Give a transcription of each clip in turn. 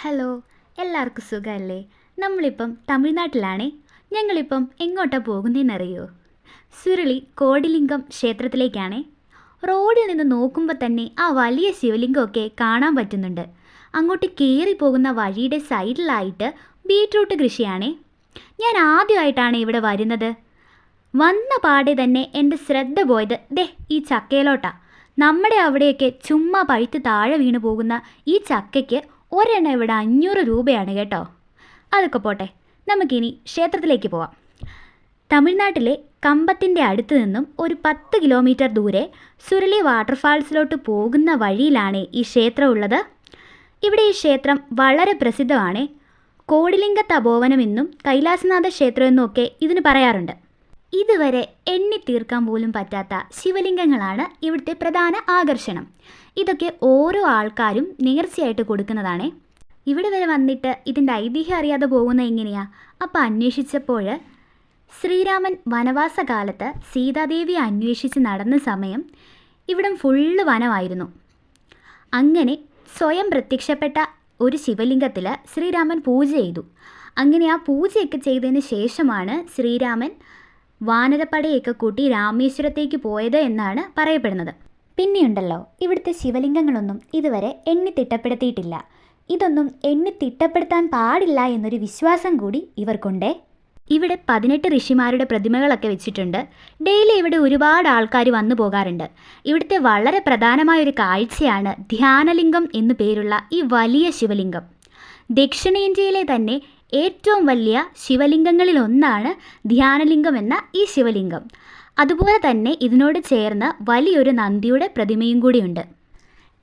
Hello എല്ലാവർക്കും സുഖമല്ലേ? നമ്മളിപ്പം തമിഴ്നാട്ടിലാണേ. ഞങ്ങളിപ്പം എങ്ങോട്ടാണ് പോകുന്നതെന്നറിയോ സുരുളി കോടിലിംഗം ക്ഷേത്രത്തിലേക്കാണേ. റോഡിൽ നിന്ന് നോക്കുമ്പോൾ തന്നെ ആ വലിയ ശിവലിംഗമൊക്കെ കാണാൻ പറ്റുന്നുണ്ട്. അങ്ങോട്ട് കയറി പോകുന്ന വഴിയുടെ സൈഡിലായിട്ട് ബീട്രൂട്ട് കൃഷിയാണേ. ഞാൻ ആദ്യമായിട്ടാണ് ഇവിടെ വരുന്നത്. വന്ന പാടെ തന്നെ എന്റെ ശ്രദ്ധ പോയത് ദേ ഈ ചക്കയിലോട്ടാ. നമ്മുടെ അവിടെയൊക്കെ ചുമ്മാ പഴുത്ത് താഴെ വീണു പോകുന്ന ഈ ചക്കയ്ക്ക് ഒരെണ്ണം ഇവിടെ അഞ്ഞൂറ് രൂപയാണ് കേട്ടോ. അതൊക്കെ പോട്ടെ നമുക്കിനി ക്ഷേത്രത്തിലേക്ക് പോവാം. തമിഴ്നാട്ടിലെ കമ്പത്തിന്റെ അടുത്ത് നിന്നും ഒരു പത്ത് കിലോമീറ്റർ ദൂരെ സുരളി വാട്ടർഫാൾസിലോട്ട് പോകുന്ന വഴിയിലാണ് ഈ ക്ഷേത്രം ഉള്ളത്. ഇവിടെ ഈ ക്ഷേത്രം വളരെ പ്രസിദ്ധമാണ്. കോടിലിംഗ തപോവനം എന്നും കൈലാസനാഥ ക്ഷേത്രം എന്നും ഒക്കെ ഇതിന് പറയാറുണ്ട്. ഇതുവരെ എണ്ണി തീർക്കാൻ പോലും പറ്റാത്ത ശിവലിംഗങ്ങളാണ് ഇവിടുത്തെ പ്രധാന ആകർഷണം. ഇതൊക്കെ ഓരോ ആൾക്കാരും നേർച്ചയായിട്ട് കൊടുക്കുന്നതാണ്. ഇവിടെ വരെ വന്നിട്ട് ഇതിന്റെ ഐതിഹ്യം അറിയാതെ പോകുന്ന എങ്ങനെയാ? അപ്പം അന്വേഷിച്ചപ്പോൾ ശ്രീരാമൻ വനവാസകാലത്ത് സീതാദേവിയെ അന്വേഷിച്ച് നടന്ന സമയം ഇവിടം ഫുള്ള് വനമായിരുന്നു. അങ്ങനെ സ്വയം പ്രത്യക്ഷപ്പെട്ട ഒരു ശിവലിംഗത്തിൽ ശ്രീരാമൻ പൂജ ചെയ്തു. അങ്ങനെ ആ പൂജയൊക്കെ ചെയ്തതിന് ശേഷമാണ് ശ്രീരാമൻ വാനരപ്പടയൊക്കെ കൂട്ടി രാമേശ്വരത്തേക്ക് പോയത് എന്നാണ് പറയപ്പെടുന്നത്. പിന്നെയുണ്ടല്ലോ ഇവിടുത്തെ ശിവലിംഗങ്ങളൊന്നും ഇതുവരെ എണ്ണി തിട്ടപ്പെടുത്തിയിട്ടില്ല. ഇതൊന്നും എണ്ണി തിട്ടപ്പെടുത്താൻ പാടില്ല എന്നൊരു വിശ്വാസം കൂടി ഇവർക്കുണ്ടേ. ഇവിടെ പതിനെട്ട് ഋഷിമാരുടെ പ്രതിമകളൊക്കെ വെച്ചിട്ടുണ്ട്. ഡെയിലി ഇവിടെ ഒരുപാട് ആൾക്കാർ വന്നു പോകാറുണ്ട്. ഇവിടുത്തെ വളരെ പ്രധാനമായ ഒരു കാഴ്ചയാണ് ധ്യാനലിംഗം എന്നു പേരുള്ള ഈ വലിയ ശിവലിംഗം. ദക്ഷിണേന്ത്യയിലെ തന്നെ ഏറ്റവും വലിയ ശിവലിംഗങ്ങളിലൊന്നാണ് ധ്യാനലിംഗം എന്ന ഈ ശിവലിംഗം. അതുപോലെ തന്നെ ഇതിനോട് ചേർന്ന് വലിയൊരു നന്ദിയുടെ പ്രതിമയും കൂടിയുണ്ട്.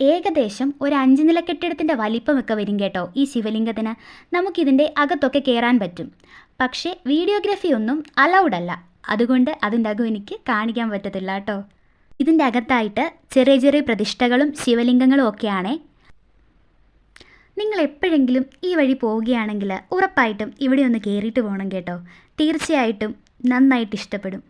ഏകദേശം ഒരു അഞ്ച് നില കെട്ടിടത്തിന്റെ വലിപ്പമൊക്കെ വരും കേട്ടോ ഈ ശിവലിംഗത്തിന്. നമുക്കിതിന്റെ അകത്തൊക്കെ കയറാൻ പറ്റും. പക്ഷേ വീഡിയോഗ്രാഫി ഒന്നും അലൗഡ് അല്ല. അതുകൊണ്ട് അതിന്റെ അകം എനിക്ക് കാണിക്കാൻ പറ്റത്തില്ല കേട്ടോ. ഇതിന്റെ അകത്തായിട്ട് ചെറിയ ചെറിയ പ്രതിഷ്ഠകളും ശിവലിംഗങ്ങളും ഒക്കെയാണേ നിങ്ങൾ എപ്പോഴെങ്കിലും ഈ വഴി പോവുകയാണെങ്കിൽ ഉറപ്പായിട്ടും ഇവിടെ ഒന്ന് കയറിയിട്ട് പോകണം കേട്ടോ. തീർച്ചയായിട്ടും നന്നായിട്ട് ഇഷ്ടപ്പെടും.